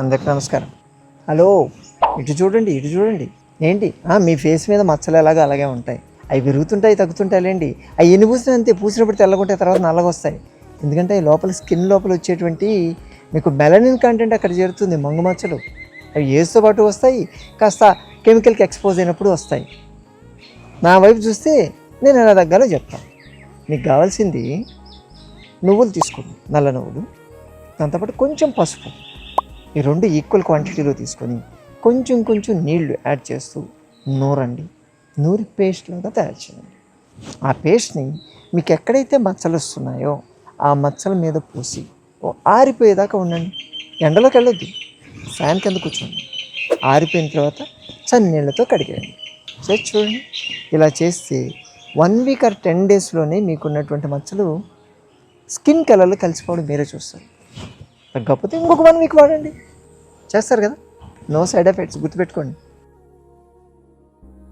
అందరికి నమస్కారం. హలో ఇటు చూడండి ఇటు చూడండి. ఏంటి? మీ ఫేస్ మీద మచ్చలు ఎలాగో అలాగే ఉంటాయి. అవి పెరుగుతుంటాయి తగ్గుతుంటాయిలేండి అవి ఎన్ని పూసినా అంతే పూసినప్పుడు తెల్లగుంటాయి తర్వాత నల్లగా వస్తాయి. ఎందుకంటే లోపల స్కిన్ లోపల వచ్చేటువంటి మీకు మెలనిన్ కంటెంట్ అక్కడ చేరుతుంది మంగు మచ్చలు. అవి ఏసుతో పాటు వస్తాయి కాస్త కెమికల్కి ఎక్స్పోజ్ అయినప్పుడు వస్తాయి. నా వైపు చూస్తే నేను ఎలా తగ్గాలో చెప్తాను. మీకు కావాల్సింది నువ్వులు తీసుకోండి నల్ల నువ్వులు. దాంతోపాటు కొంచెం పసుపు. ఈ రెండు ఈక్వల్ క్వాంటిటీలో తీసుకొని కొంచెం కొంచెం నీళ్ళు యాడ్ చేస్తూ నూరండి. నూరి పేస్ట్ లాగా తయారు చేయండి. ఆ పేస్ట్ని మీకు ఎక్కడైతే మచ్చలు వస్తున్నాయో ఆ మచ్చల మీద పోసి ఓ ఆరిపోయేదాకా ఉండండి. ఎండలోకి వెళ్ళొద్దు. ఫ్యాన్ కింద కూర్చోండి. ఆరిపోయిన తర్వాత చన్నీళ్ళతో కడిగేయండి. చేసి చూడండి. ఇలా చేస్తే వన్ వీక్ ఆర్ టెన్ డేస్లోనే మీకున్నటువంటి మచ్చలు స్కిన్ కలర్లో కలిసిపోవడం మీరే చూస్తారు. తగ్గకపోతే ఇంకొక వన్ వీక్ వాడండి. చేస్తారు కదా? నో సైడ్ ఎఫెక్ట్స్ గుర్తుపెట్టుకోండి.